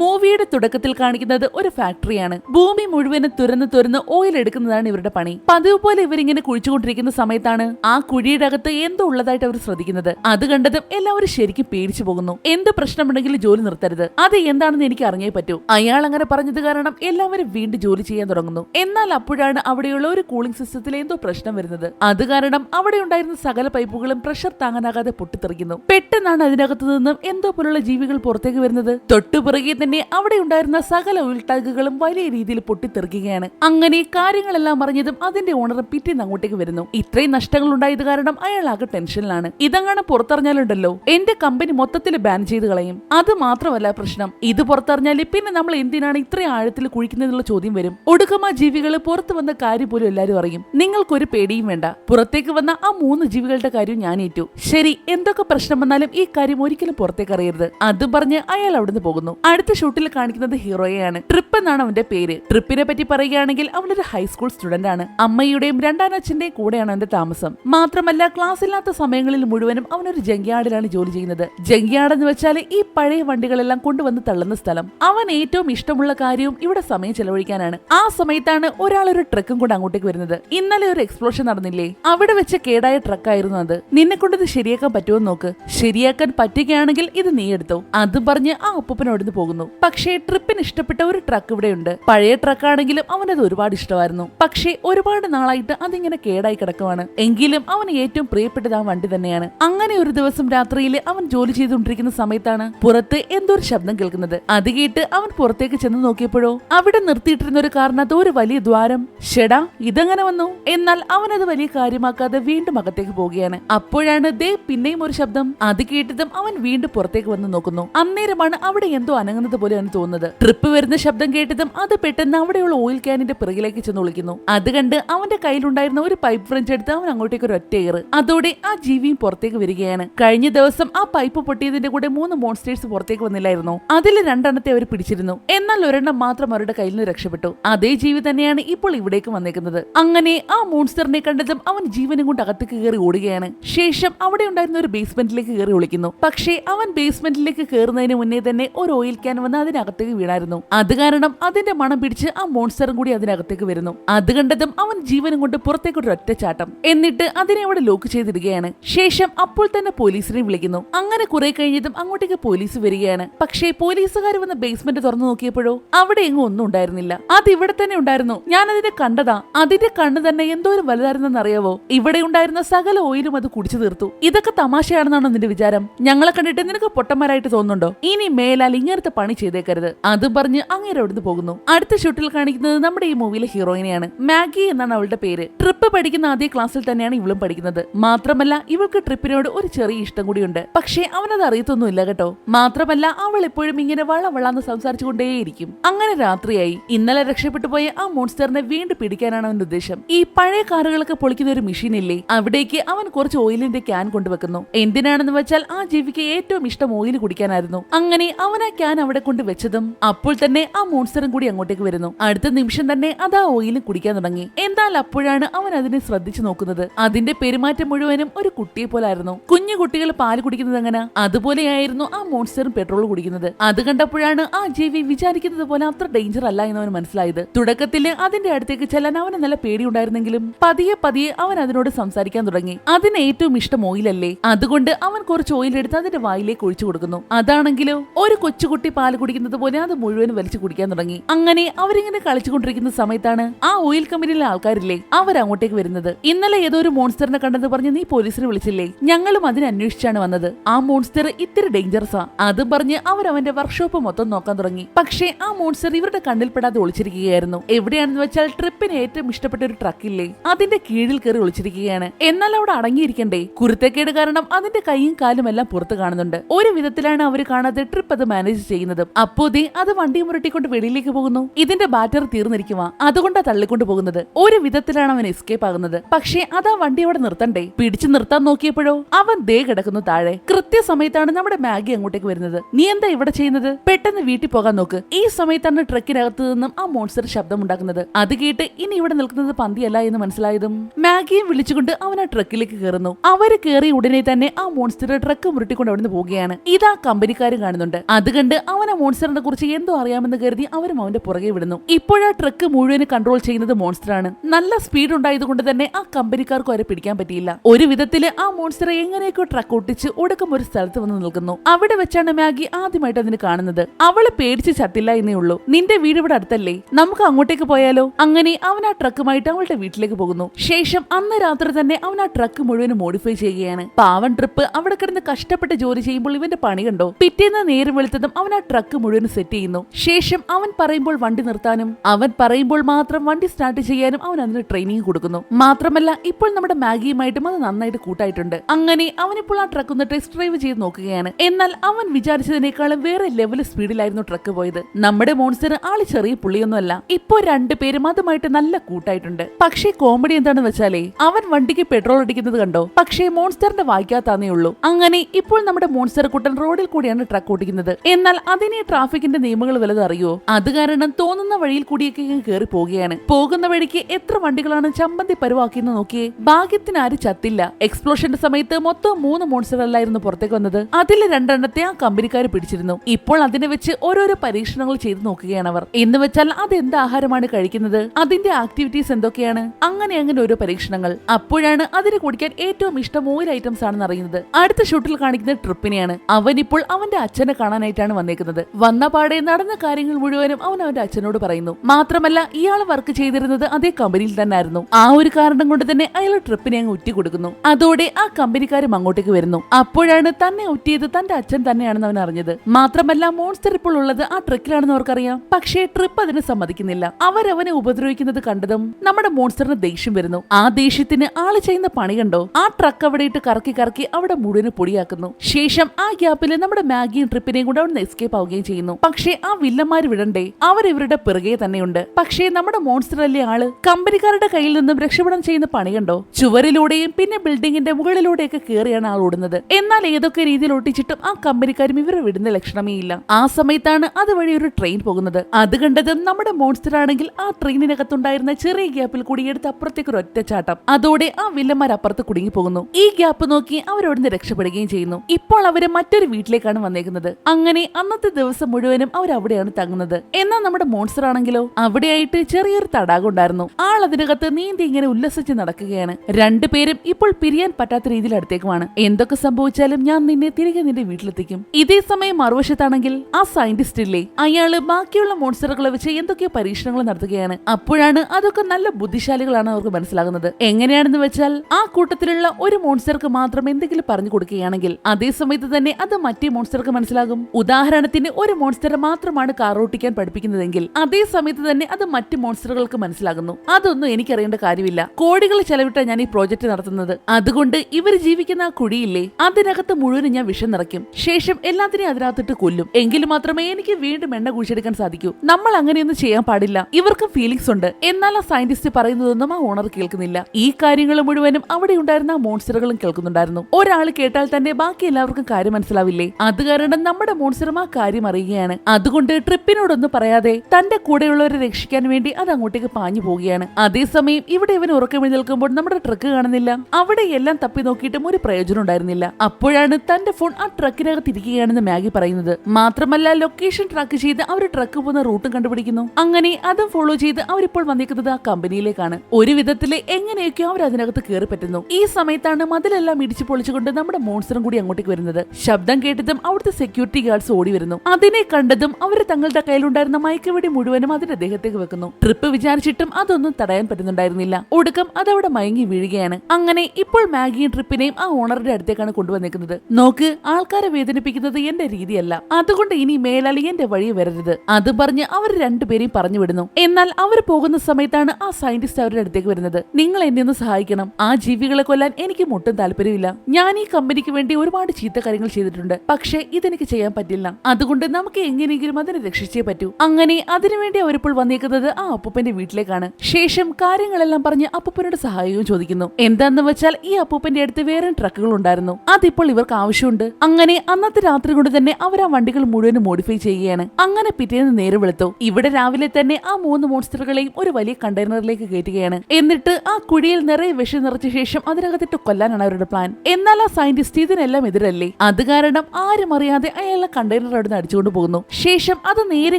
മൂവിയുടെ തുടക്കത്തിൽ കാണിക്കുന്നത് ഒരു ഫാക്ടറിയാണ്. ഭൂമി മുഴുവനും തുരന്ന് തുരന്ന് ഓയിൽ എടുക്കുന്നതാണ് ഇവരുടെ പണി. പതിവ് പോലെ ഇവരിങ്ങനെ കുഴിച്ചുകൊണ്ടിരിക്കുന്ന സമയത്താണ് ആ കുഴിയുടെ അകത്ത് എന്തോ ഉള്ളതായിട്ട് അവർ ശ്രദ്ധിക്കുന്നത്. അത് കണ്ടതും എല്ലാവരും ശരിക്കും പേടിച്ചു പോകുന്നു. എന്ത് പ്രശ്നമുണ്ടെങ്കിലും ജോലി നിർത്തരുത്. അത് എന്താണെന്ന് എനിക്ക് അറിഞ്ഞേ പറ്റൂ. അയാൾ അങ്ങനെ പറഞ്ഞത് കാരണം എല്ലാവരും വീണ്ടും ജോലി ചെയ്യാൻ തുടങ്ങുന്നു. എന്നാൽ അപ്പോഴാണ് അവിടെയുള്ള ഒരു കൂളിംഗ് സിസ്റ്റത്തിൽ എന്തോ പ്രശ്നം വരുന്നത്. അത് കാരണം അവിടെ ഉണ്ടായിരുന്ന സകല പൈപ്പുകളും പ്രഷർ താങ്ങാനാകാതെ പൊട്ടിത്തെറിക്കുന്നു. പെട്ടെന്നാണ് അതിനകത്തു നിന്നും എന്തോ പോലുള്ള ജീവികൾ പുറത്തേക്ക് വരുന്നത്. തൊട്ടുപിറകെ തന്നെ അവിടെ ഉണ്ടായിരുന്ന സകല ടാങ്കുകളും വലിയ രീതിയിൽ പൊട്ടിത്തെറിക്കുകയാണ്. അങ്ങനെ കാര്യങ്ങളെല്ലാം അറിഞ്ഞതും അതിന്റെ ഓണർ പിറ്റേന്ന് അങ്ങോട്ടേക്ക് വരുന്നു. ഇത്രയും നഷ്ടങ്ങൾ ഉണ്ടായത് കാരണം അയാൾ ആകെ ടെൻഷനിലാണ്. ഇതങ്ങനെ പുറത്തറിഞ്ഞാലുണ്ടല്ലോ. എന്റെ കമ്പനി മൊത്തത്തിൽ ബാൻ ചെയ്ത് കളയും. അത് മാത്രമല്ല പ്രശ്നം. ഇത് പുറത്തറിഞ്ഞാൽ പിന്നെ നമ്മൾ എന്തിനാണ് ഇത്രയും ആഴത്തിൽ കുഴിക്കുന്നതെന്നുള്ള ചോദ്യം വരും. ഒടുക്കമാ ജീവികൾ പുറത്തു വന്ന കാര്യം പോലും എല്ലാവരും അറിയും. നിങ്ങൾക്കൊരു പേടിയും വേണ്ട. പുറത്തേക്ക് വന്ന ആ മൂന്ന് ജീവികളുടെ കാര്യം ഞാൻ ഏറ്റു. ശരി എന്തൊക്കെ പ്രശ്നം വന്നാലും ഈ കാര്യം ഒരിക്കലും പുറത്തേക്ക് അറിയരുത്. അത് പറഞ്ഞ് അയാൾ അവിടുന്ന് പോകുന്നു. അടുത്ത ഷൂട്ടിൽ കാണിക്കുന്നത് ഹീറോയെയാണ്. ട്രിപ്പ് എന്നാണ് അവന്റെ പേര്. ട്രിപ്പിനെ പറ്റി പറയുകയാണെങ്കിൽ അവനൊരു ഹൈസ്കൂൾ സ്റ്റുഡന്റ് ആണ്. അമ്മയുടെയും രണ്ടാം അച്ഛന്റെയും കൂടെയാണ് അവന്റെ താമസം. മാത്രമല്ല ക്ലാസ് ഇല്ലാത്ത സമയങ്ങളിൽ മുഴുവനും അവനൊരു ജങ്കിയാടിലാണ് ജോലി ചെയ്യുന്നത്. ജങ്കിയാട് എന്ന് വെച്ചാൽ ഈ പഴയ വണ്ടികളെല്ലാം കൊണ്ടുവന്ന് തള്ളുന്ന സ്ഥലം. അവൻ ഏറ്റവും ഇഷ്ടമുള്ള കാര്യവും ഇവിടെ സമയം ചെലവഴിക്കാനാണ്. ആ സമയത്താണ് ഒരാൾ ഒരു ട്രക്കും കൊണ്ട് അങ്ങോട്ടേക്ക് വരുന്നത്. ഇന്നലെ ഒരു എക്സ്പ്ലോഷൻ നടന്നില്ലേ? അവിടെ വെച്ച് കേടായ ട്രക്കായിരുന്നു അത്. നിന്നെ കൊണ്ട് ഇത് ശരിയാക്കാൻ പറ്റുമോ നോക്ക്. ശരിയാക്കാൻ പറ്റുകയാണെങ്കിൽ ഇത് നീ എടുത്തോ. അതും പറഞ്ഞ് ആ ഒപ്പനോടുന്ന് പോകുന്നു. പക്ഷേ ട്രിപ്പിന് ഇഷ്ടപ്പെട്ട ഒരു ട്രക്ക് ഇവിടെയുണ്ട്. പഴയ ട്രക്കാണെങ്കിലും അവനത് ഒരുപാട് ഇഷ്ടമായിരുന്നു. പക്ഷേ ഒരുപാട് നാളായിട്ട് അതിങ്ങനെ കേടായി കിടക്കുവാണ്. എങ്കിലും അവന് ഏറ്റവും പ്രിയപ്പെട്ടത് ആ വണ്ടി തന്നെയാണ്. അങ്ങനെ ഒരു ദിവസം രാത്രിയിൽ അവൻ ജോലി ചെയ്തുകൊണ്ടിരിക്കുന്ന സമയത്താണ് പുറത്ത് എന്തോ ഒരു ശബ്ദം കേൾക്കുന്നത്. അത് കേട്ട് അവൻ പുറത്തേക്ക് ചെന്ന് നോക്കിയപ്പോഴോ അവിടെ നിർത്തിയിട്ടിരുന്ന ഒരു കാറിനകത്ത് ഒരു വലിയ ദ്വാരം. ഷെടാ ഇതങ്ങനെ വന്നു? എന്നാൽ അവനത് വലിയ കാര്യമാക്കാതെ വീണ്ടും അകത്തേക്ക് പോവുകയാണ്. അപ്പോഴാണ് ദേ പിന്നെയും ഒരു ശബ്ദം. അത് കേട്ടതും അവൻ വീണ്ടും പുറത്തേക്ക് വന്ന് നോക്കുന്നു. അന്നേരമാണ് അവിടെ എന്തോ അനങ്ങുന്നത് പോലെ അവന് തോന്നുന്നത്. ട്രിപ്പ് വരുന്ന ശബ്ദം കേട്ടതും അത് പെട്ടെന്ന് അവിടെയുള്ള ഓയിൽ ക്യാനിന്റെ പിറകിലേക്ക് ചെന്ന് ഒളിക്കുന്നു. അത് കണ്ട് അവന്റെ കയ്യിലുണ്ടായിരുന്ന ഒരു പൈപ്പ് ഫ്രഞ്ച് എടുത്ത് അവൻ അങ്ങോട്ടേക്ക് ഒരു ഒറ്റ അതോടെ ആ ജീവിയും പുറത്തേക്ക് വരികയാണ്. കഴിഞ്ഞ ദിവസം ആ പൈപ്പ് പൊട്ടിയതിന്റെ കൂടെ മൂന്ന് മോൺസ്റ്റേഴ്സ് പുറത്തേക്ക് വന്നില്ലായിരുന്നു. അതിൽ രണ്ടെണ്ണത്തെ അവർ പിടിച്ചിരുന്നു. എന്നാൽ ഒരെണ്ണം മാത്രം അവരുടെ കയ്യിൽ നിന്ന് രക്ഷപ്പെട്ടു. അതേ ജീവി തന്നെയാണ് ഇപ്പോൾ ഇവിടേക്ക് വന്നേക്കുന്നത്. അങ്ങനെ ആ മോൺസ്റ്ററിനെ കണ്ടതും അവൻ ജീവനും കൊണ്ട് അകത്തേക്ക് കയറി ഓടുകയാണ്. ശേഷം അവിടെ ഉണ്ടായിരുന്ന ഒരു ബേസ്മെന്റിലേക്ക് കയറി ഒളിക്കുന്നു. പക്ഷേ അവൻ ബേസ്മെന്റിലേക്ക് കയറുന്നതിന് മുന്നേ തന്നെ ഒരു ഓയിൽ ക്യാൻ വന്ന് അതിനകത്തേക്ക് വീണായിരുന്നു. അത് കാരണം അതിന്റെ മണം പിടിച്ച് ആ മോൺസ്റ്ററും കൂടി അതിനകത്തേക്ക് വരുന്നു. അത് കണ്ടതും അവൻ ജീവനും കൊണ്ട് പുറത്തേക്ക് ഒരു ഒറ്റ ചാട്ടം. എന്നിട്ട് അതിനെ അവിടെ ലോക്ക് ചെയ്തിടുകയാണ്. ശേഷം അപ്പോൾ തന്നെ പോലീസിനെ വിളിക്കുന്നു. അങ്ങനെ കുറെ കഴിഞ്ഞതും അങ്ങോട്ടേക്ക് പോലീസ് വരികയാണ്. പക്ഷേ പോലീസുകാർ വന്ന് ബേസ്മെന്റ് തുറന്നു നോക്കിയപ്പോഴോ അവിടെ എങ്ങും ഒന്നും ഉണ്ടായിരുന്നില്ല. അത് ഇവിടെ തന്നെ ഉണ്ടായിരുന്നു. ഞാൻ അതിനെ കണ്ടതാ. അതിന്റെ കണ്ണ് തന്നെ എന്തോരം വലുതായിരുന്നെന്ന് അറിയാവോ ഇവിടെ ഉണ്ടായിരുന്ന സകല ഓയിലും അത് കുടിച്ചു തീർത്തു. ഇതൊക്കെ തമാശയാണെന്നാണോ നിന്റെ വിചാരം? ഞങ്ങളെ കണ്ടിട്ട് നിനക്ക് പൊട്ടന്മാരായിട്ട് തോന്നുന്നുണ്ടോ? ഇനി മേലാൽ ഇങ്ങനത്തെ പണി ചെയ്തേക്കരുത്. അത് പറഞ്ഞ് അങ്ങേരെ അവിടുന്ന് പോകുന്നു. അടുത്ത ഷൂട്ടിൽ കാണിക്കുന്നത് നമ്മുടെ ഈ മൂവിയിലെ ഹീറോയിനെയാണ്. മാഗി എന്നാണ് അവളുടെ പേര്. ട്രിപ്പ് പഠിക്കുന്ന അതേ ക്ലാസ്സിൽ തന്നെയാണ് ഇവളും പഠിക്കുന്നത്. മാത്രമല്ല ഇവൾക്ക് ട്രിപ്പിനോട് ഒരു ചെറിയ ഇഷ്ടം കൂടിയുണ്ട്. പക്ഷേ അവനത് അറിയത്തൊന്നുമില്ല കേട്ടോ. മാത്രമല്ല അവൾ എപ്പോഴും ഇങ്ങനെ വള വളാന്ന് സംസാരിച്ചുകൊണ്ടേയിരിക്കും. അങ്ങനെ രാത്രിയായി. ഇന്നലെ രക്ഷപ്പെട്ടു പോയ ആ മോൺസ്റ്ററിനെ വീണ്ടും പിടിക്കാനാണ് അവന്റെ ഉദ്ദേശം. ഈ പഴയ കാറുകളൊക്കെ പൊളിക്കുന്ന ഒരു മെഷീൻ ഇല്ലേ അവിടേക്ക് അവൻ കുറച്ച് ഓയിലിന്റെ ക്യാൻ കൊണ്ടുവെക്കുന്നു. എന്തിനാണെന്ന് വെച്ചാൽ ആ ജീവിക്ക് ഏറ്റവും ഇഷ്ടം ഓയിൽ കുടിക്കാനായിരുന്നു. അങ്ങനെ അവൻ ആ ക്യാൻ അവിടെ കൊണ്ട് വെച്ചതും അപ്പോൾ തന്നെ ആ മോൺസ്റ്ററും കൂടി അങ്ങോട്ടേക്ക് വരുന്നു. അടുത്ത നിമിഷം തന്നെ അത് ആ ഓയിലും കുടിക്കാൻ തുടങ്ങി. എന്നാൽ അപ്പോഴാണ് അവൻ അതിനെ ശ്രദ്ധിച്ചു നോക്കുന്നത്. അതിന്റെ പെരുമാറ്റം മുഴുവനും ഒരു കുട്ടിയെ പോലായിരുന്നു. കുഞ്ഞു കുട്ടികൾ പാൽ കുടിക്കുന്നത് എങ്ങനെ? അതുപോലെയായിരുന്നു ആ മോൺസ്റ്ററും പെട്രോൾ കുടിക്കുന്നത്. അത് കണ്ടപ്പോഴാണ് ആ ജീവി വിചാരിക്കുന്നത് പോലെ അത്ര ഡേഞ്ചർ അല്ല എന്ന് അവൻ മനസ്സിലായത്. തുടക്കത്തിൽ അതിന്റെ അടുത്തേക്ക് ചെല്ലാൻ അവന് നല്ല പേടിയുണ്ടായിരുന്നെങ്കിലും പതിയെ പതിയെ അവൻ അതിനോട് സംസാരിക്കാൻ തുടങ്ങി. അതിന് ഏറ്റവും ഇഷ്ടം ഓയിലല്ലേ അതുകൊണ്ട് അവൻ കുറച്ച് ഓയിൽ എടുത്ത് അതിന്റെ വായിലേക്ക് ഒഴിച്ചു കൊടുക്കുന്നു. അതാണെങ്കിലോ? ഒരു കൊച്ചുകുട്ടി പാൽ കുടിക്കുന്നത് പോലെ അത് മുഴുവൻ വലിച്ചു കുടിക്കാൻ തുടങ്ങി. അങ്ങനെ അവരിങ്ങനെ കളിച്ചുകൊണ്ടിരിക്കുന്ന സമയത്താണ് ആ ഓയിൽ കമ്പനിയിലെ ആൾക്കാരില്ലേ അവർ അങ്ങോട്ടേക്ക് വരുന്നത്. ഇന്നലെ ഏതോ ഒരു മോൺസ്റ്ററിനെ കണ്ടെന്ന് പറഞ്ഞ് നീ പോലീസിനെ വിളിച്ചില്ലേ? ഞങ്ങളും അതിനെ അന്വേഷിച്ചാണ് വന്നത്. ആ മോൺസ്റ്റർ ഇത്തിരി ഡേഞ്ചറസാ അത് പറഞ്ഞ് അവർ അവന്റെ വർക്ക്ഷോപ്പ് മൊത്തം നോക്കാൻ തുടങ്ങി. പക്ഷേ ആ മോൺസ്റ്റർ ഇവരുടെ കണ്ണിൽപ്പെടാതെ ഒളിച്ചിരിക്കുകയായിരുന്നു. എവിടെയാണെന്ന് വെച്ചാൽ ട്രിപ്പിന് ഏറ്റവും ഇഷ്ടപ്പെട്ട ഒരു ട്രക്ക് ഇല്ലേ? അതിന്റെ കീഴിൽ കയറി ഒളിച്ചിരിക്കുകയാണ്. എന്നാൽ അവിടെ അടങ്ങിയിരിക്കണ്ടേ? കുരുത്തക്കേട് കാരണം അതിന്റെ കൈയും കാലും എല്ലാം പുറത്ത് കാണുന്നുണ്ട്. ഒരു വിധത്തിലാണ് അവർ കാണാതെ ട്രിപ്പ് അത് മാനേജ് ചെയ്യുന്നത്. അപ്പോതേ അത് വണ്ടി മുരട്ടിക്കൊണ്ട് വെളിയിലേക്ക് പോകുന്നു. ഇതിന്റെ ബാറ്ററി തീർന്നിരിക്കുക അതുകൊണ്ടാ തള്ളിക്കൊണ്ട് പോകുന്നത്. ഒരു വിധത്തിലാണ് അവൻ എസ്കേപ്പ് ആകുന്നത്. പക്ഷേ അത് ആ വണ്ടി അവിടെ നിർത്തണ്ടേ. പിടിച്ചു നിർത്താൻ നോക്കിയപ്പോഴോ അവൻ ദേ കിടക്കുന്നു താഴെ. കൃത്യസമയത്താണ് നമ്മുടെ മാഗി അങ്ങോട്ടേക്ക് വരുന്നത്. നീ എന്താ ഇവിടെ ചെയ്യുന്നത്? പെട്ടെന്ന് വീട്ടിൽ പോകാൻ നോക്ക്. ഈ സമയത്താണ് ട്രക്കിനകത്ത് നിന്നും ആ മോൺസ്റ്റർ ശബ്ദം ഉണ്ടാക്കുന്നത് അത് കേട്ട് ഇനി ഇവിടെ നിൽക്കുന്നത് പന്തിയല്ല എന്ന് മനസ്സിലായതും മാഗിയും വിളിച്ചുകൊണ്ട് അവൻ ആ ട്രക്കിലേക്ക് കയറുന്നു. അവർ കയറി ഉടനെ തന്നെ ആ മോൺസ്റ്റർ ട്രക്ക് മുരട്ടിക്കൊണ്ട് അവിടുന്ന് പോവുകയാണ്. ഇതാ കമ്പനിക്കാരും കാണുന്നുണ്ട്. അത് കണ്ട് അവൻ ആ മോൺസ്റ്ററിനെ കുറിച്ച് എന്തോ അറിയാമെന്ന് കരുതി അവരും അവന്റെ പുറകെ വിടുന്നു. ഇപ്പോഴാ ട്രക്ക് മുഴുവൻ കൺട്രോൾ ചെയ്യുന്നത് മോൺസ്റ്റർ ആണ്. നല്ല സ്പീഡ് ഉണ്ടായതുകൊണ്ട് തന്നെ ആ കമ്പനിക്കാർക്ക് അവരെ പിടിക്കാൻ പറ്റിയില്ല. ഒരു വിധത്തിൽ ആ മോൺസ്റ്ററെ എങ്ങനെയൊക്കെ ട്രക്ക് ഒട്ടിച്ച് ഒടുക്കം ഒരു സ്ഥലത്ത് വന്ന് നിൽക്കുന്നു. അവിടെ വെച്ചാണ് മാഗി ആദ്യമായിട്ട് അതിന് കാണുന്നത്. അവൾ പേടിച്ച് ചത്തില്ല എന്നേ ഉള്ളൂ. നിന്റെ വീട് ഇവിടെ അടുത്തല്ലേ? നമുക്ക് അങ്ങോട്ടേക്ക് പോയാലോ? അങ്ങനെ അവൻ ആ ട്രക്കുമായിട്ട് അവളുടെ വീട്ടിലേക്ക് പോകുന്നു. ശേഷം അന്ന് രാത്രി തന്നെ അവൻ ആ ട്രക്ക് മുഴുവൻ മോഡിഫൈ ചെയ്യുകയാണ്. പാവൻ ട്രിപ്പ് അവിടെ കിടന്ന് കഷ്ടപ്പെട്ട് ജോലി ചെയ്യുമ്പോൾ ഇവന്റെ പണി കണ്ടോ? പിറ്റേന്ന് നേരം വെളുത്തതും അവൻ ആ ട്രക്ക് മുഴുവൻ സെറ്റ് ചെയ്യുന്നു. ശേഷം അവൻ പറയുമ്പോൾ വണ്ടി നിർത്താനും അവൻ പറയുമ്പോൾ മാത്രം വണ്ടി സ്റ്റാർട്ട് ചെയ്യാനും അവൻ അതിന് ട്രെയിനിങ് കൊടുക്കുന്നു. മാത്രമല്ല ഇപ്പോൾ നമ്മുടെ മാഗിയുമായിട്ടും അത് നന്നായിട്ട് കൂട്ടായിട്ടുണ്ട്. അങ്ങനെ അവനിപ്പോൾ ആ ട്രക്ക് ഒന്ന് ടെസ്റ്റ് ഡ്രൈവ് ചെയ്ത് നോക്കുകയാണ്. എന്നാൽ അവൻ വിചാരിച്ചതിനേക്കാളും വേറെ ലെവൽ സ്പീഡിലായിരുന്നു ട്രക്ക് പോയത്. നമ്മുടെ മോൺസ്റ്റർ ആൾ ചെറിയ പുള്ളിയൊന്നുമല്ല. ഇപ്പോ രണ്ടുപേരും അതുമായിട്ട് നല്ല കൂട്ടായിട്ടുണ്ട്. പക്ഷേ കോമഡി എന്താണെന്ന് വെച്ചാലേ അവൻ വണ്ടിക്ക് പെട്രോൾ അടിക്കുന്നത് കണ്ടോ? പക്ഷേ മോൺസ്റ്ററിന്റെ വായിക്കാത്താന്നേ ഉള്ളൂ. അങ്ങനെ ഇപ്പോൾ നമ്മുടെ മോൺസ്റ്റർ കുട്ടൻ റോഡിൽ കൂടിയാണ് ട്രക്ക് ഓടിക്കുന്നത്. എന്നാൽ അതിനെ ട്രാഫിക്കിന്റെ നിയമങ്ങൾ വലുത് അറിയോ? അത് കാരണം തോന്നുന്ന വഴിയിൽ കൂടിയൊക്കെ കേറി പോവുകയാണ്. പോകുന്ന വഴിക്ക് എത്ര വണ്ടികളാണ് ചമ്പന്തി പരുവാക്കിയെന്ന് നോക്കിയേ. ഭാഗ്യത്തിന് ആര് ചത്തില്ല. എക്സ്പ്ലോഷന്റെ സമയത്ത് മൊത്തം മൂന്ന് മോൺസ്റ്റർ അല്ലായിരുന്നു പുറത്തേക്ക് വന്നത്. അതിൽ രണ്ടെണ്ണത്തെ ആ കമ്പനിക്കാർ പിടിച്ചിരുന്നു. ഇപ്പോൾ അതിനെ വെച്ച് ഓരോരോ പരീക്ഷണങ്ങൾ ചെയ്തു നോക്കുകയാണ് അവർ. എന്ന് വെച്ചാൽ അത് എന്ത് ആഹാരമാണ് കഴിക്കുന്നത്? അതിന്റെ ആക്ടിവിറ്റീസ് എന്തൊക്കെയാണ്? അങ്ങനെ അങ്ങനെ ഓരോ പരീക്ഷണങ്ങൾ. അപ്പോഴാണ് അതിന് കുടിക്കാൻ ഏറ്റവും ഇഷ്ടം ഓയിൽ ഐറ്റംസ് ആണെന്ന് അറിയുന്നത്. അടുത്ത ഷൂട്ടിൽ കാണിക്കുന്ന ട്രിപ്പിനെയാണ്. അവൻ ഇപ്പോൾ അവന്റെ അച്ഛനെ കാണാനായിട്ടാണ് വന്നേക്കുന്നത്. വന്ന പാടെ നടന്ന കാര്യങ്ങൾ മുഴുവനും അവൻ അവന്റെ അച്ഛനോട് പറയുന്നു. മാത്രമല്ല ഇയാൾ വർക്ക് ചെയ്തിരുന്നത് അതേ കമ്പനിയിൽ തന്നെ ആയിരുന്നു ആ ഒരു കാരണം കൊണ്ട് തന്നെ അയാൾ ട്രിപ്പിനെ അങ്ങ് ഉറ്റി കൊടുക്കുന്നു അതോടെ ആ കമ്പനിക്കാരും അങ്ങോട്ടേക്ക് വരുന്നു. അപ്പോഴാണ് തന്നെ ഉറ്റിയത് തന്റെ അച്ഛൻ തന്നെയാണെന്ന് അവൻ അറിഞ്ഞത്. മാത്രമല്ല മോൺസ്റ്റർ ഇപ്പോൾ ഉള്ളത് ആ ട്രിക്കിലാണെന്ന് അവർക്കറിയാം. പക്ഷേ ട്രിപ്പ് അതിന് സമ്മതിക്കുന്നില്ല. അവരവനെ ഉപദ്രവിക്കുന്നത് കണ്ടതും നമ്മുടെ മോൺസ്റ്ററിന് ദേഷ്യം വരുന്നു. ആ ദേഷ്യത്തിന് ആൾ ചെയ്യുന്ന പണി കണ്ടോ? ആ ട്രക്ക് അവിടെ ഇട്ട് കറക്കി കറക്കി അവിടെ മുഴുവൻ പൊടിയാക്കുന്നു. ശേഷം ആ ഗ്യാപ്പിൽ നമ്മുടെ മാഗിയും ട്രിപ്പിനെയും കൂടെ അവിടെ എസ്കേപ്പ് ആവുകയും ചെയ്യുന്നു. പക്ഷേ ആ വില്ലന്മാർ വിടണ്ടേ? അവരിവരുടെ പിറകെ തന്നെയുണ്ട്. പക്ഷേ നമ്മുടെ മോൺസ്റ്റർ അല്ലേ ആൾ? കമ്പനിക്കാരുടെ കയ്യിൽ നിന്നും രക്ഷപ്പെടാൻ ചെയ്യുന്ന പണി കണ്ടോ ചുവരിലൂടെയും പിന്നെ ബിൽഡിങ്ങിന്റെ മുകളിലൂടെയൊക്കെ കയറിയാണ് ആൾ ഓടുന്നത്. എന്നാൽ ഏതൊക്കെ രീതിയിൽ ഒട്ടിച്ചിട്ടും ആ കമ്പനിക്കാരും ഇവരെ വിടുന്ന ലക്ഷണമേ ഇല്ല. ആ സമയത്താണ് അതുവഴി ഒരു ട്രെയിൻ പോകുന്നത്. അത് കണ്ടതും നമ്മുടെ മോൺസ്റ്റർ ആണെങ്കിൽ ആ ട്രെയിനിനകത്തുണ്ടായിരുന്ന ചെറിയ ഗ്യാപ്പിൽ കൂടി എടുത്ത് അപ്പുറത്തേക്ക് ഒരു ഒറ്റച്ചാട്ടം അതോടെ ആ വില്ലന്മാർ അപ്പുറത്ത് കുടുങ്ങി പോകുന്നു ഈ ഗ്യാപ്പ് നോക്കി അവരോടുന്ന് രക്ഷപ്പെടുകയും ചെയ്യുന്നു. ഇപ്പോൾ അവർ മറ്റൊരു വീട്ടിലേക്കാണ് വന്നേക്കുന്നത്. അങ്ങനെ അന്നത്തെ ദിവസം മുഴുവനും അവർ അവിടെയാണ് തങ്ങുന്നത്. എന്നാൽ നമ്മുടെ മോൺസ്റ്റർ ആണെങ്കിലോ അവിടെയായിട്ട് ചെറിയൊരു തടാകം ഉണ്ടായിരുന്നു. ആൾ അതിനകത്ത് നീന്തി ഇങ്ങനെ ഉല്ലസിച്ച് നടക്കുകയാണ്. രണ്ടുപേരും ഇപ്പോൾ പിരിയാൻ പറ്റാത്ത രീതിയിൽ അടുത്തേക്കുമാണ്. എന്തൊക്കെ സംഭവിച്ചാലും ഞാൻ നിന്നെ തിരികെ നിന്റെ വീട്ടിലെത്തിക്കും. ഇതേ സമയം മറുവശത്താണെങ്കിൽ ആ സയന്റിസ്റ്റ് ഇല്ലേ? അയാൾ ബാക്കിയുള്ള മോൺസ്റ്ററുകളെ വെച്ച് എന്തൊക്കെയോ പരീക്ഷണങ്ങൾ നടത്തുകയാണ്. അപ്പോഴാണ് അതൊക്കെ നല്ല ബുദ്ധിശാലികളാണ് അവർക്ക് മനസ്സിലാകുന്നത്. എങ്ങനെയാണെന്ന് വെച്ചാൽ ആ കൂട്ടത്തിലുള്ള ഒരു മോൺസ്റ്റർക്ക് മാത്രം എന്തെങ്കിലും പറഞ്ഞു കൊടുക്കുകയാണെങ്കിൽ അതേ സമയത്ത് തന്നെ അത് മറ്റേ മോൺസ്റ്റർക്ക് മനസ്സിലാകും. ഉദാഹരണത്തിന് ഒരു മോൺസ്റ്ററെ മാത്രമാണ് കാർ ഓട്ടിക്കാൻ പഠിപ്പിക്കുന്നതെങ്കിൽ അതേ സമയത്ത് തന്നെ അത് മറ്റു മോൺസ്റ്ററുകൾക്ക് മനസ്സിലാകുന്നു. അതൊന്നും എനിക്കറിയേണ്ട കാര്യമില്ല. കോടികൾ ചെലവിട്ട ഞാൻ ഈ പ്രോജക്റ്റ് നടത്തുന്നത്. അതുകൊണ്ട് ഇവർ ജീവിക്കുന്ന ആ കുഴിയില്ലേ? അതിനകത്ത് മുഴുവനും ഞാൻ വിഷം നിറയ്ക്കും. ശേഷം എല്ലാത്തിനെയും അതിനകത്തിട്ട് കൊല്ലും. എങ്കിൽ മാത്രമേ എനിക്ക് വീണ്ടും എണ്ണ കുഴിച്ചെടുക്കാൻ സാധിക്കൂ. നമ്മൾ അങ്ങനെയൊന്നും ചെയ്യാൻ പാടില്ല. ഇവർക്ക് ഫീലിംഗ്സ് ഉണ്ട്. എന്നാൽ ആ സയന്റിസ്റ്റ് പറയുന്നതൊന്നും ആ ഓണർ കേൾക്കുന്നില്ല. ഈ കാര്യങ്ങൾ മുഴുവനും അവിടെ ഉണ്ടായിരുന്ന ആ മോൺസ്റ്ററുകളും കേൾക്കുന്നുണ്ടായിരുന്നു. ഒരാൾ കേട്ടാൽ തന്നെ ബാക്കി എല്ലാവർക്കും കാര്യം മനസ്സിലാവില്ലേ? അത് കാരണം നമ്മുടെ മോൺസ്റ്ററും ആ കാര്യം അറിയുകയാണ്. അതുകൊണ്ട് ട്രിപ്പിനോടൊന്നും പറയാതെ തന്റെ കൂടെയുള്ളവരെ രക്ഷിക്കാൻ വേണ്ടി അത് അങ്ങോട്ടേക്ക് പാഞ്ഞു പോവുകയാണ്. അതേസമയം ഇവിടെ ഇവൻ ഉറക്കം നിൽക്കുമ്പോൾ നമ്മുടെ ട്രക്ക് കാണുന്നില്ല. അവിടെ എല്ലാം തപ്പി നോക്കിയിട്ടും ഒരു പ്രയോജനം ഉണ്ടായിരുന്നില്ല. അപ്പോഴാണ് തന്റെ ഫോൺ ആ ട്രക്കിനകത്ത് ഇരിക്കുകയാണെന്ന് മാഗി പറയുന്നത്. മാത്രമല്ല ലൊക്കേഷൻ ട്രാക്ക് ചെയ്ത് അവർ ട്രക്ക് പോകുന്ന റൂട്ടും കണ്ടുപിടിക്കുന്നു. അങ്ങനെ അതും ഫോളോ ചെയ്ത് അവരിപ്പോൾ വന്നിരിക്കുന്നത് ആ കമ്പനിയിലേക്കാണ്. ഒരു വിധത്തിൽ എങ്ങനെയൊക്കെയോ അവർ അതിനകത്ത് കയറി പറ്റുന്നു. ഈ സമയത്താണ് മതിലെല്ലാം ഇടിച്ചു പൊളിച്ചുകൊണ്ട് നമ്മുടെ മോൺസറും കൂടി അങ്ങോട്ടേക്ക് വരുന്നത്. ശബ്ദം കേട്ടതും അവിടുത്തെ സെക്യൂരിറ്റി ഗാർഡ്സ് ഓടി വരുന്നു. അതിനെ കണ്ടതും അവർ തങ്ങളുടെ കയ്യിലുണ്ടായിരുന്ന മയക്കുവെടി മുഴുവനും അതിന്റെ ദേഹത്തേക്ക് വെക്കുന്നു. ട്രിപ്പ് വിചാരിച്ചിട്ടും അതൊന്നും തടയാൻ പറ്റുന്നുണ്ടായിരുന്നില്ല. ഒടുക്കം അതവിടെ മയങ്ങി വീഴുകയാണ്. അങ്ങനെ ഇപ്പോൾ മാഗിയും ട്രിപ്പിനെയും ആ ഓണറുടെ അടുത്തേക്കാണ് കൊണ്ടുവന്നേക്കുന്നത്. നോക്ക് ആൾക്കാരെ വേദനിപ്പിക്കുന്നത് എന്റെ രീതിയല്ല. അതുകൊണ്ട് ഇനി മേലാളി എന്റെ വഴി വരരുത്. അത് പറഞ്ഞ് അവർ രണ്ടുപേരെയും പറഞ്ഞു വിടുന്നു. എന്നാൽ അവർ പോകുന്ന സമയത്താണ് ആ സയന്റിസ്റ്റ് അവരുടെ അടുത്തേക്ക് വരുന്നത്. നിങ്ങൾ എന്നെ ഒന്ന് സഹായിക്കണം. ആ ജീവികളെ കൊല്ലാൻ എനിക്ക് മുട്ടും താല്പര്യമില്ല. ഞാൻ ഈ കമ്പനിക്ക് വേണ്ടി ഒരുപാട് ചീത്ത കാര്യങ്ങൾ ചെയ്തിട്ടുണ്ട്. പക്ഷേ ഇതെനിക്ക് ചെയ്യാൻ പറ്റില്ല. അതുകൊണ്ട് നമുക്ക് എങ്ങനെയെങ്കിലും അതിനെ രക്ഷിച്ചേ പറ്റൂ. അങ്ങനെ അതിനുവേണ്ടി അവരിപ്പോൾ വന്നേക്കുന്നത് ആ അപ്പൂപ്പന്റെ വീട്ടിലേക്കാണ്. ശേഷം കാര്യങ്ങളെല്ലാം പറഞ്ഞ് അപ്പൂപ്പനോട് സഹായവും ചോദിക്കുന്നു. എന്താന്ന് വെച്ചാൽ ഈ അപ്പൂപ്പന്റെ അടുത്ത് വേറെ ട്രക്കുകൾ ഉണ്ടായിരുന്നു. അതിപ്പോൾ ഇവർക്ക് ആവശ്യമുണ്ട്. അങ്ങനെ അന്നത്തെ രാത്രി കൊണ്ട് തന്നെ അവർ ആ വണ്ടികൾ മുഴുവനും മോഡിഫൈ ചെയ്യുകയാണ്. അങ്ങനെ പിറ്റേന്ന് നേരെ വെളുത്തു. ഇവിടെ രാവിലെ തന്നെ ആ മൂന്ന് മോൺസ്റ്ററുകളെയും ഒരു വലിയ കണ്ടെയ്നറിലേക്ക് കയറ്റുകയാണ്. എന്നിട്ട് ആ കുഴിയിൽ നിറയെ വിഷം നിറച്ച ശേഷം അതിനകത്തിട്ട് കൊല്ലാനാണ് അവരുടെ പ്ലാൻ എന്നാൽ ആ സയന്റിസ്റ്റ് ഇതിനെല്ലാം എതിരല്ലേ? അത് കാരണം ആരും അറിയാതെ അയാളെ കണ്ടെയ്നർ അവിടെ അടിച്ചുകൊണ്ട് പോകുന്നു. ശേഷം അത് നേരെ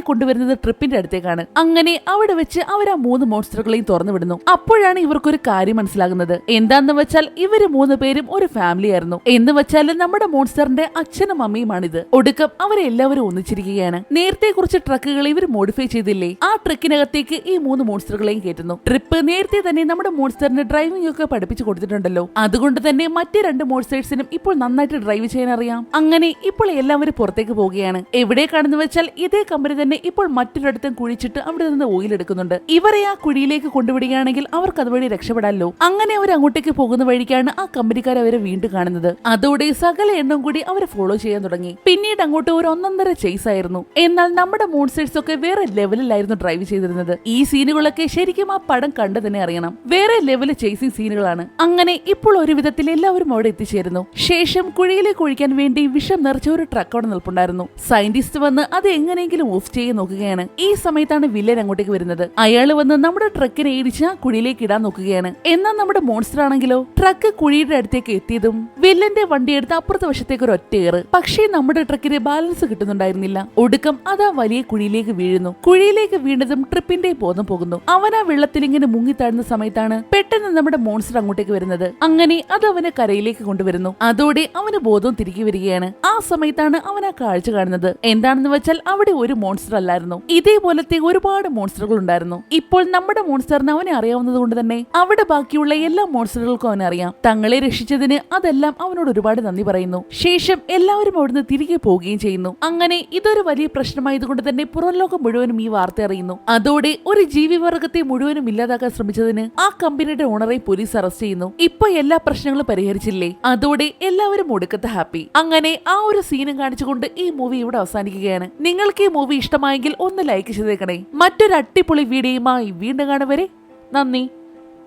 കൊണ്ടുവരുന്നത് ട്രിപ്പിന്റെ അടുത്തേക്കാണ്. അങ്ങനെ അവിടെ വെച്ച് അവർ ആ മൂന്ന് മോൺസ്റ്ററുകളെയും തുറന്നു വിടുന്നു. അപ്പോഴാണ് ഇവർക്കൊരു കാര്യം മനസ്സിലാകുന്നത്. എന്താന്ന് വെച്ചാൽ ഇവർ മൂന്ന് പേരും ഒരു ഫാമിലി ആയിരുന്നു. എന്ന് വെച്ചാൽ നമ്മുടെ മോൺസ്റ്ററിന്റെ അച്ഛനും അമ്മയുമാണിത്. ഒടുക്കം അവരെല്ലാവരും ഒന്നിച്ചിരിക്കുകയാണ്. നേരത്തെ കുറച്ച് ട്രക്കുകൾ ഇവർ മോഡിഫൈ ചെയ്തില്ലേ? ആ ട്രക്കിനകത്തേക്ക് ഈ മൂന്ന് മോൺസ്റ്ററുകളെയും കയറ്റുന്നു. ട്രിപ്പ് നേരത്തെ തന്നെ നമ്മുടെ മോൺസ്റ്ററിന് ഡ്രൈവിംഗ് ഒക്കെ പഠിപ്പിച്ചു കൊടുത്തിട്ടുണ്ടല്ലോ. അതുകൊണ്ട് തന്നെ മറ്റു രണ്ട് മോൺസ്റ്റേഴ്സിനും ഇപ്പോൾ നന്നായിട്ട് ഡ്രൈവ് ചെയ്യാൻ അറിയാം അങ്ങനെ ഇപ്പോൾ എല്ലാവരും പുറത്തേക്ക് പോവുകയാണ്. എവിടേക്കാണെന്ന് വെച്ചാൽ ഇതേ കമ്പനി തന്നെ ഇപ്പോൾ മറ്റൊരിടത്തും കുഴിച്ചിട്ട് അവിടെ നിന്ന് ഓയിൽ എടുക്കുന്നുണ്ട് ഇവരെ ആ കുഴിയിലേക്ക് കൊണ്ടുവിടുകയാണെങ്കിൽ അവർക്ക് അതുവഴി രക്ഷപ്പെടാമല്ലോ അങ്ങനെ അവർ അങ്ങോട്ടേക്ക് പോകുന്ന വഴിക്കാണ് ആ കമ്പനിക്കാർ അവരെ വീണ്ടും കാണുന്നത്. അതോടെ സകല എണ്ണം കൂടി അവരെ ഫോളോ ചെയ്യാൻ തുടങ്ങി. പിന്നീട് അങ്ങോട്ട് ഒരു ഒന്നൊന്നര ചേസ് ആയിരുന്നു. എന്നാൽ നമ്മുടെ മോൺസ്റ്റേഴ്സ് ഒക്കെ വേറെ ലെവലിലായിരുന്നു ഡ്രൈവ് ചെയ്തിരുന്നത്. ഈ സീനുകളൊക്കെ ശരിക്കും ആ പടം കണ്ടു തന്നെ അറിയണം. വേറെ ലെവൽ ചേസിംഗ് സീനുകളാണ് അങ്ങനെ ഇപ്പോൾ ഒരു വിധത്തിൽ എല്ലാവരും അവിടെ എത്തിച്ചേരുന്നു. ശേഷം കുഴിയിലേക്ക് ഒഴിക്കാൻ വേണ്ടി വിഷം നിറച്ച ഒരു ട്രക്ക് അവിടെ നിൽപ്പുണ്ടായിരുന്നു. സയന്റിസ്റ്റ് വന്ന് അത് എങ്ങനെയെങ്കിലും ഓഫ് ചെയ്യാൻ നോക്കുകയാണ്. ഈ സമയത്താണ് വില്ലൻ അങ്ങോട്ടേക്ക് വരുന്നത്. അയാൾ വന്ന് നമ്മുടെ ട്രക്കിനെ ഇടിച്ച് ആ കുഴിയിലേക്ക് ഇടാൻ നോക്കുകയാണ്. എന്നാൽ നമ്മുടെ മോൺസ്റ്റർ ആണെങ്കിലോ? ട്രക്ക് കുഴിയുടെ അടുത്തേക്ക് എത്തിയതും വില്ലന്റെ വണ്ടി എടുത്ത് അപ്പുറത്തെ വശത്തേക്ക് ഒരു ഒറ്റയേറ് പക്ഷേ നമ്മുടെ ട്രക്കിന് ബാലൻസ് കിട്ടുന്നുണ്ടായിരുന്നില്ല. ഒടുക്കം അത് ആ വലിയ കുഴിയിലേക്ക് വീഴുന്നു. കുഴിയിലേക്ക് വീണതും ട്രിപ്പിന്റെ ബോധം പോകുന്നു. അവൻ ആ വെള്ളത്തിൽ ഇങ്ങനെ മുങ്ങി താഴ്ന്ന സമയത്താണ് പെട്ടെന്ന് നമ്മുടെ മോൺസ്റ്റർ അങ്ങോട്ടേക്ക് വരുന്നത്. അങ്ങനെ അത് അവനെ കരയിലേക്ക് കൊണ്ടുവരുന്നു. അതോടെ അവന് ബോധം തിരികെ വരികയാണ്. ആ സമയത്താണ് അവൻ ആ കാഴ്ച കാണുന്നത്. എന്താണെന്ന് വെച്ചാൽ അവിടെ ഒരു മോൺസ്റ്റർ അല്ലായിരുന്നു. ഇതേപോലത്തെ ഒരുപാട് മോൺസ്റ്ററുകൾ ഉണ്ടായിരുന്നു ഇപ്പോൾ നമ്മുടെ മോൺസ്റ്ററിന് അവനെ അറിയാവുന്നത് കൊണ്ട് തന്നെ അവിടെ ബാക്കിയുള്ള എല്ലാ മോൺസ്റ്ററുകൾക്കും അവനറിയാം തങ്ങളെ രക്ഷിച്ചതിന് അതെല്ലാം അവനോട് ഒരുപാട് നന്ദി പറയുന്നു. ശേഷം എല്ലാവരും അവിടുന്ന് തിരികെ പോവുകയും ചെയ്യുന്നു. അങ്ങനെ ഇതൊരു വലിയ പ്രശ്നമായതുകൊണ്ട് തന്നെ പുറം ലോകം മുഴുവനും ഈ വാർത്ത അറിയുന്നു. അതോടെ ഒരു ജീവിവർഗത്തെ മുഴുവനും ഇല്ലാതാക്കാൻ ശ്രമിച്ചതിന് ആ കമ്പനിയുടെ ഓണറെ പോലീസ് അറസ്റ്റ് ചെയ്യുന്നു. ഇപ്പൊ എല്ലാ പ്രശ്നങ്ങളും പരിഹരിച്ചില്ലേ? അതോടെ എല്ലാവരും ഒടുക്കത്തെ ഹാപ്പി അങ്ങനെ ആ ഒരു സീനും കാണിച്ചുകൊണ്ട് ഈ മൂവി ഇവിടെ അവസാനിക്കുകയാണ്. നിങ്ങൾക്ക് ഈ മൂവി ഇഷ്ടമായെങ്കിൽ ഒന്ന് ലൈക്ക് ചെയ്തേക്കണേ. മറ്റൊരു അടിപൊളി വീഡിയോയുമായി വീണ്ടും കാണുവരെ നന്ദി.